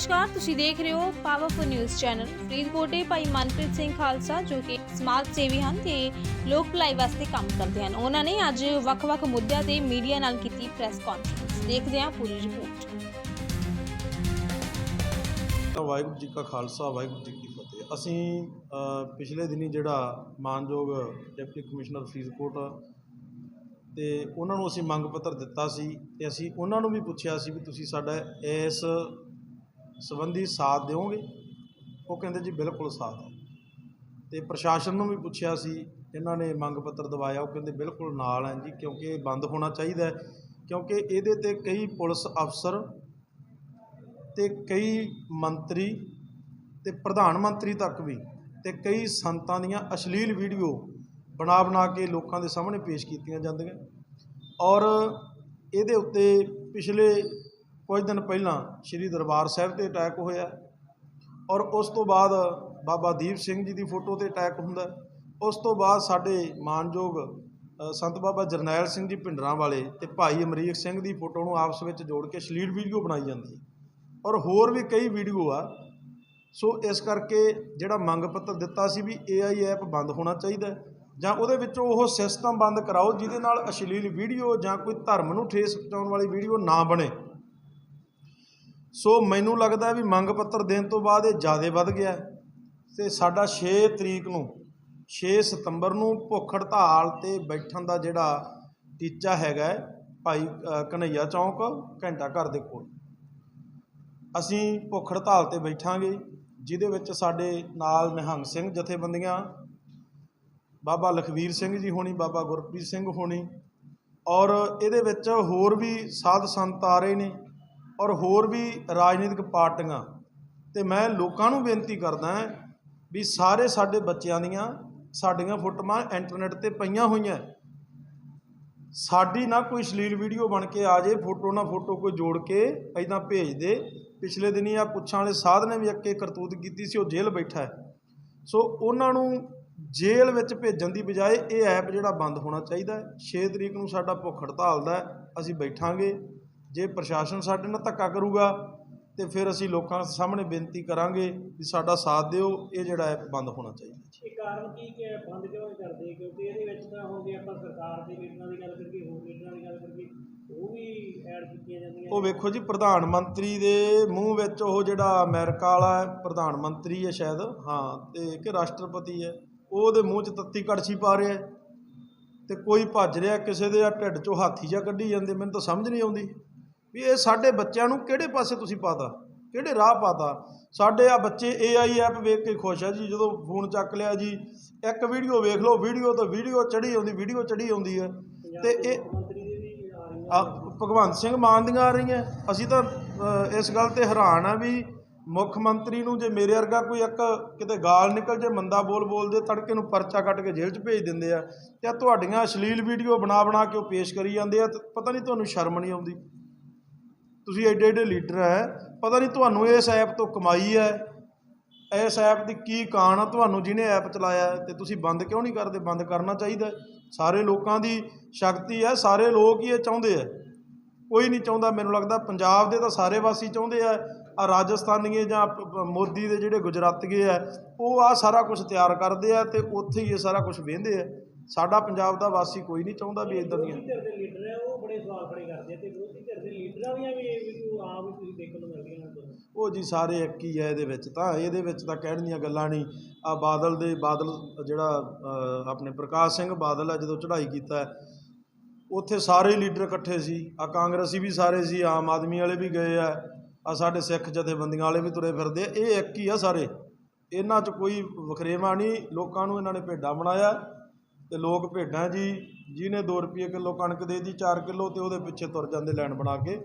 ਨਮਸਕਾਰ, ਤੁਸੀਂ ਦੇਖ ਰਹੇ ਹੋ ਪਾਵਰਫੁਲ ਨਿਊਜ਼ ਚੈਨਲ ਫਰੀਦਕੋਟ ਦੇ ਭਾਈ ਮਨਪ੍ਰੀਤ ਸਿੰਘ ਖਾਲਸਾ, ਜੋ ਕਿ ਸਮਾਜ ਸੇਵੀ ਹਨ ਤੇ ਲੋਕ ਭਲਾਈ ਵਾਸਤੇ ਕੰਮ ਕਰਦੇ ਹਨ। ਉਹਨਾਂ ਨੇ ਅੱਜ ਵੱਖ-ਵੱਖ ਮੁੱਦਿਆਂ ਤੇ ਮੀਡੀਆ ਨਾਲ ਕੀਤੀ ਪ੍ਰੈਸ ਕਾਨਫਰੰਸ ਦੇਖਦੇ ਹਾਂ ਪੂਰੀ ਰਿਪੋਰਟ ਵਾਹਿਗੁਰੂ ਜੀ ਕਾ ਖਾਲਸਾ, ਵਾਹਿਗੁਰੂ ਜੀ ਕੀ ਫਤਿਹ। ਅਸੀਂ ਪਿਛਲੇ ਦਿਨੀ ਜਿਹੜਾ ਮਾਨਯੋਗ ਡਿਪਟੀ ਕਮਿਸ਼ਨਰ ਫਰੀਦਕੋਟ ਤੇ ਉਹਨਾਂ ਨੂੰ ਅਸੀਂ ਮੰਗ ਪੱਤਰ ਦਿੱਤਾ ਸੀ ਤੇ ਅਸੀਂ ਉਹਨਾਂ ਨੂੰ ਵੀ ਪੁੱਛਿਆ ਸੀ ਵੀ ਤੁਸੀਂ ਸਾਡਾ ਇਸ ਸੰਬੰਧੀ ਸਾਥ ਦਿਓਗੇ? ਉਹ ਕਹਿੰਦੇ ਜੀ ਬਿਲਕੁਲ ਸਾਥ ਹੈ। ਤੇ ਪ੍ਰਸ਼ਾਸਨ ਨੂੰ ਵੀ ਪੁੱਛਿਆ ਸੀ, ਇਹਨਾਂ ਨੇ ਮੰਗ ਪੱਤਰ ਦਵਾਇਆ, ਉਹ ਕਹਿੰਦੇ ਬਿਲਕੁਲ ਨਾਲ ਹੈ ਜੀ, ਕਿਉਂਕਿ ਇਹ ਬੰਦ ਹੋਣਾ ਚਾਹੀਦਾ ਹੈ। ਕਿਉਂਕਿ ਇਹਦੇ ਤੇ ਕਈ ਪੁਲਿਸ ਅਫਸਰ ਤੇ ਕਈ ਮੰਤਰੀ ਤੇ ਪ੍ਰਧਾਨ ਮੰਤਰੀ ਤੱਕ ਵੀ ਤੇ ਕਈ ਸੰਤਾਂ ਦੀਆਂ ਅਸ਼ਲੀਲ ਵੀਡੀਓ ਬਣਾ ਬਣਾ ਕੇ ਲੋਕਾਂ ਦੇ ਸਾਹਮਣੇ ਪੇਸ਼ ਕੀਤੀਆਂ ਜਾਂਦੀਆਂ। ਔਰ ਇਹਦੇ ਉੱਤੇ ਪਿਛਲੇ ਕੁਝ ਦਿਨ ਪਹਿਲਾਂ ਸ੍ਰੀ ਦਰਬਾਰ ਸਾਹਿਬ ਤੇ ਅਟੈਕ ਹੋਇਆ। ਔਰ ਉਸ ਤੋਂ ਬਾਅਦ ਬਾਬਾ ਦੀਪ ਸਿੰਘ ਜੀ ਦੀ ਫੋਟੋ ਤੇ ਅਟੈਕ ਹੁੰਦਾ। ਉਸ ਤੋਂ ਬਾਅਦ ਸਾਡੇ ਮਾਨਯੋਗ ਸੰਤ ਬਾਬਾ ਜਰਨੈਲ ਸਿੰਘ ਜੀ ਪਿੰਡਰਾਂ ਵਾਲੇ ਤੇ ਭਾਈ ਅਮਰੀਕ ਸਿੰਘ ਦੀ ਫੋਟੋ ਨੂੰ ਆਪਸ ਵਿੱਚ ਜੋੜ ਕੇ ਅਸ਼ਲੀਲ ਵੀਡੀਓ ਬਣਾਈ ਜਾਂਦੀ ਹੈ। ਔਰ ਹੋਰ ਵੀ ਕਈ ਵੀਡੀਓ ਆ। ਸੋ ਇਸ ਕਰਕੇ ਜਿਹੜਾ ਮੰਗ ਪੱਤਰ ਦਿੱਤਾ ਸੀ ਵੀ AI ਐਪ ਬੰਦ ਹੋਣਾ ਚਾਹੀਦਾ ਜਾਂ ਉਹਦੇ ਵਿੱਚੋਂ ਉਹ ਸਿਸਟਮ ਬੰਦ ਕਰਾਓ ਜਿਹਦੇ ਨਾਲ ਅਸ਼ਲੀਲ ਵੀਡੀਓ ਜਾਂ ਕੋਈ ਧਰਮ ਨੂੰ ਠੇਸ ਪਹੁੰਚਾਉਣ ਵਾਲੀ ਵੀਡੀਓ ਨਾ ਬਣੇ। ਸੋ ਮੈਨੂੰ ਲੱਗਦਾ ਵੀ ਮੰਗ ਪੱਤਰ ਦੇਣ ਤੋਂ ਬਾਅਦ ਇਹ ਜ਼ਿਆਦਾ ਵੱਧ ਗਿਆ ਹੈ। ਤੇ ਸਾਡਾ 6 ਤਰੀਕ ਨੂੰ 6 ਸਤੰਬਰ ਨੂੰ ਭੁੱਖ ਹੜਤਾਲ ਤੇ ਬੈਠਣ ਦਾ ਜਿਹੜਾ ਟੀਚਾ ਹੈਗਾ ਭਾਈ ਅ, ਕਨਈਆ ਚੌਂਕ ਘੰਟਾ ਘਰ ਦੇ ਕੋਲ। ਅਸੀਂ ਭੁੱਖ ਹੜਤਾਲ ਤੇ ਬੈਠਾਂਗੇ ਜਿਹਦੇ ਵਿੱਚ ਸਾਡੇ ਨਾਲ ਨਿਹੰਗ ਸਿੰਘ ਜਥੇਬੰਦੀਆਂ ਬਾਬਾ ਲਖਵੀਰ ਸਿੰਘ ਜੀ ਹੋਣੀ ਬਾਬਾ ਗੁਰਪ੍ਰੀਤ ਸਿੰਘ ਹੋਣੀ ਔਰ ਇਹਦੇ ਵਿੱਚ ਹੋਰ ਵੀ ਸਾਧ ਸੰਤ ਆ ਰਹੇ ਨੇ। ਔਰ ਹੋਰ ਵੀ ਰਾਜਨੀਤਿਕ ਪਾਰਟੀਆਂ। ਤੇ ਮੈਂ ਲੋਕਾਂ ਨੂੰ ਬੇਨਤੀ ਕਰਦਾ ਵੀ ਸਾਰੇ ਸਾਡੇ ਬੱਚਿਆਂ ਦੀਆਂ, ਸਾਡੀਆਂ ਫੋਟੋਆਂ ਇੰਟਰਨੈਟ ਤੇ ਪਈਆਂ ਹੋਈਆਂ। ਸਾਡੀ ਨਾ ਕੋਈ ਸ਼ਲੀਲ ਵੀਡੀਓ ਬਣ ਕੇ ਆ ਜੇ, ਫੋਟੋ ਨਾ ਫੋਟੋ ਕੋਈ ਜੋੜ ਕੇ ਐਦਾਂ ਭੇਜ ਦੇ। ਪਿਛਲੇ ਦਿਨੀ ਆ ਪੁੱਛਾਂ ਵਾਲੇ ਸਾਧ ਨੇ ਵੀ ਅੱਕੇ ਕਰਤੂਤ ਕੀਤੀ ਸੀ, ਉਹ ਜੇਲ੍ਹ ਬੈਠਾ ਹੈ। ਸੋ ਉਹਨਾਂ ਨੂੰ ਜੇਲ੍ਹ ਵਿੱਚ ਭੇਜਣ ਦੀ ਬਜਾਏ ਇਹ ਐਪ ਜਿਹੜਾ ਬੰਦ ਹੋਣਾ ਚਾਹੀਦਾ ਹੈ। 6 ਤਰੀਕ ਨੂੰ ਸਾਡਾ ਭੁੱਖ ਹੜਤਾਲ ਦਾ ਅਸੀਂ ਬੈਠਾਂਗੇ। ਜੇ ਪ੍ਰਸ਼ਾਸਨ ਸਾਡੇ ਨਾਲ ਧੱਕਾ ਕਰੂਗਾ ਤੇ ਫਿਰ ਅਸੀਂ ਲੋਕਾਂ ਸਾਹਮਣੇ ਬੇਨਤੀ ਕਰਾਂਗੇ ਵੀ ਸਾਡਾ ਸਾਥ ਦਿਓ ਇਹ ਜਿਹੜਾ ਐਪ ਬੰਦ ਹੋਣਾ ਚਾਹੀਦਾ ਇਹ ਕਾਰਨ ਕੀ ਕਿ ਬੰਦ ਕਿਉਂ ਨਹੀਂ ਕਰਦੇ? ਕਿਉਂਕਿ ਇਹਦੇ ਵਿੱਚ ਤਾਂ ਹੁਣ ਜੇ ਆਪਾਂ ਸਰਕਾਰ ਦੇ ਲੀਡਰਾਂ ਦੀ ਗੱਲ ਕਰੀਏ ਹੋਰ ਲੀਡਰਾਂ ਦੀ ਗੱਲ ਕਰੀਏ ਉਹ ਵੀ ਐਡ ਕੀਤੀਆਂ ਜਾਂਦੀਆਂ ਉਹ ਵੇਖੋ ਜੀ ਪ੍ਰਧਾਨ ਮੰਤਰੀ ਦੇ ਮੂੰਹ ਵਿੱਚ ਉਹ ਜਿਹੜਾ ਅਮਰੀਕਾ ਵਾਲਾ ਹੈ, ਪ੍ਰਧਾਨ ਮੰਤਰੀ ਹੈ ਸ਼ਾਇਦ ਹਾਂ ਤੇ ਕਿ ਰਾਸ਼ਟਰਪਤੀ ਹੈ ਉਹ ਉਹਦੇ ਮੂੰਹ 'ਚ ਤੱਤੀ ਕੜਛੀ ਪਾ ਰਿਹਾ ਹੈ। ਤੇ ਕੋਈ ਭੱਜ ਰਿਹਾ ਕਿਸੇ ਦੇ ਢਿੱਡ 'ਚੋਂ ਹਾਥੀ ਜਿਹਾ ਕੱਢੀ ਜਾਂਦੇ ਮੈਨੂੰ ਤਾਂ ਸਮਝ ਨਹੀਂ ਆਉਂਦੀ। ਵੀ ਇਹ ਸਾਡੇ ਬੱਚਿਆਂ ਨੂੰ ਕਿਹੜੇ ਪਾਸੇ ਤੁਸੀਂ ਪਾਤਾ? ਕਿਹੜੇ ਰਾਹ ਪਾਤਾ? ਸਾਡੇ ਆ ਬੱਚੇ AI ਐਪ ਵੇਖ ਕੇ ਖੁਸ਼ ਆ ਜੀ ਜਦੋਂ ਫੋਨ ਚੱਕ ਲਿਆ ਜੀ ਇੱਕ ਵੀਡੀਓ ਵੇਖ ਲਓ ਵੀਡੀਓ ਤੋਂ ਵੀਡੀਓ ਚੜੀ ਆਉਂਦੀ ਵੀਡੀਓ ਚੜੀ ਆਉਂਦੀ ਹੈ ਤੇ ਇਹ ਭਗਵੰਤ ਸਿੰਘ ਮਾਨ ਦੀਆਂ ਆ ਰਹੀਆਂ। ਅਸੀਂ ਤਾਂ ਇਸ ਗੱਲ ਤੇ ਹੈਰਾਨ ਆ ਵੀ ਮੁੱਖ ਮੰਤਰੀ ਨੂੰ ਜੇ ਮੇਰੇ ਵਰਗਾ ਕੋਈ ਇੱਕ ਕਿਤੇ ਗਾਲ ਨਿਕਲ ਜੇ ਮੰਦਾ ਬੋਲ ਬੋਲਦੇ ਤੜਕੇ ਨੂੰ ਪਰਚਾ ਕੱਟ ਕੇ ਜੇਲ੍ਹ 'ਚ ਭੇਜ ਦਿੰਦੇ ਆ। ਤੇ ਤੁਹਾਡੀਆਂ ਅਸ਼ਲੀਲ ਵੀਡੀਓ ਬਣਾ ਬਣਾ ਕੇ ਉਹ ਪੇਸ਼ ਕਰੀ ਜਾਂਦੇ ਆ ਪਤਾ ਨਹੀਂ ਤੁਹਾਨੂੰ ਸ਼ਰਮ ਨਹੀਂ ਆਉਂਦੀ। ਤੁਸੀਂ ਐਡੇ ਐਡੇ ਲੀਡਰ ਹੈ ਪਤਾ ਨਹੀਂ ਤੁਹਾਨੂੰ ਇਸ ਐਪ ਤੋਂ ਕਮਾਈ ਹੈ ਇਸ ਐਪ ਦੀ ਕੀ ਕਾਣ ਆ, ਤੁਹਾਨੂੰ ਜਿਹਨੇ ਐਪ ਚਲਾਇਆ ਹੈ ਤੇ ਤੁਸੀਂ ਬੰਦ ਕਿਉਂ ਨਹੀਂ ਕਰਦੇ? ਬੰਦ ਕਰਨਾ ਚਾਹੀਦਾ। ਸਾਰੇ ਲੋਕਾਂ ਦੀ ਸ਼ਕਤੀ ਹੈ ਸਾਰੇ ਲੋਕ ਹੀ ਇਹ ਚਾਹੁੰਦੇ ਆ। ਕੋਈ ਨਹੀਂ ਚਾਹੁੰਦਾ, ਮੈਨੂੰ ਲੱਗਦਾ ਪੰਜਾਬ ਦੇ ਤਾਂ ਸਾਰੇ ਵਾਸੀ ਚਾਹੁੰਦੇ ਆ ਆ ਰਾਜਸਥਾਨੀਏ ਜਾਂ ਮੋਦੀ ਦੇ ਜਿਹੜੇ ਗੁਜਰਾਤੀਏ ਆ, ਉਹ ਆ ਸਾਰਾ ਕੁਝ ਤਿਆਰ ਕਰਦੇ ਆ ਤੇ ਉੱਥੇ ਹੀ ਇਹ ਸਾਰਾ ਕੁਝ ਵੇਂਦੇ ਆ। ਸਾਡਾ ਪੰਜਾਬ ਦਾ ਵਾਸੀ ਕੋਈ ਨਹੀਂ ਚਾਹੁੰਦਾ ਵੀ ਇਦਾਂ ਦੀਆਂ ਵਿਰੋਧੀ ਧਿਰ ਦੇ ਲੀਡਰ ਹੈ ਉਹ ਬੜੇ ਸਵਾਲ ਖੜੇ ਕਰਦੇ ਆ ਤੇ ਵਿਰੋਧੀ ਧਿਰ ਦੇ ਲੀਡਰਾਂ ਦੀਆਂ ਵੀ ਇਹ ਵੀਡੀਓ ਆਮ ਹੀ ਤੁਸੀਂ ਦੇਖਣ ਨੂੰ ਮਿਲਦੀਆਂ ਹਨ ਤੁਹਾਨੂੰ। ਉਹ ਜੀ ਸਾਰੇ ਇੱਕ ਹੀ ਹੈ ਇਹਦੇ ਵਿੱਚ ਤਾਂ ਇਹਦੇ ਵਿੱਚ ਤਾਂ ਕਹਿਣ ਦੀਆਂ ਗੱਲਾਂ ਨਹੀਂ। ਆ ਬਾਦਲ ਦੇ ਬਾਦਲ ਜਿਹੜਾ ਆਪਣੇ ਪ੍ਰਕਾਸ਼ ਸਿੰਘ ਬਾਦਲ ਹੈ ਜਦੋਂ ਚੜ੍ਹਾਈ ਕੀਤਾ ਉੱਥੇ ਸਾਰੇ ਲੀਡਰ ਇਕੱਠੇ ਸੀ। ਆ ਕਾਂਗਰਸੀ ਵੀ ਸਾਰੇ ਸੀ ਆਮ ਆਦਮੀ ਵਾਲੇ ਵੀ ਗਏ ਆ। ਆ ਸਾਡੇ ਸਿੱਖ ਜਥੇਬੰਦੀਆਂ ਵਾਲੇ ਵੀ ਤੁਰੇ ਫਿਰਦੇ ਆ। ਇਹ ਇੱਕ ਹੀ ਆ ਸਾਰੇ। ਇਹਨਾਂ 'ਚ ਕੋਈ ਵਖਰੇਵਾ ਨਹੀਂ। ਲੋਕਾਂ ਨੂੰ ਇਹਨਾਂ ਨੇ ਭੇਡਾਂ ਬਣਾਇਆ। ਅਤੇ ਲੋਕ ਭੇਡਾਂ ਜੀ, ਜਿਹਨੇ ਦੋ ਰੁਪਈਏ ਕਿਲੋ ਕਣਕ ਦੇ ਦੀ 4 ਕਿਲੋ ਅਤੇ ਉਹਦੇ ਪਿੱਛੇ ਤੁਰ ਜਾਂਦੇ ਲੈਣ ਬਣਾ ਕੇ।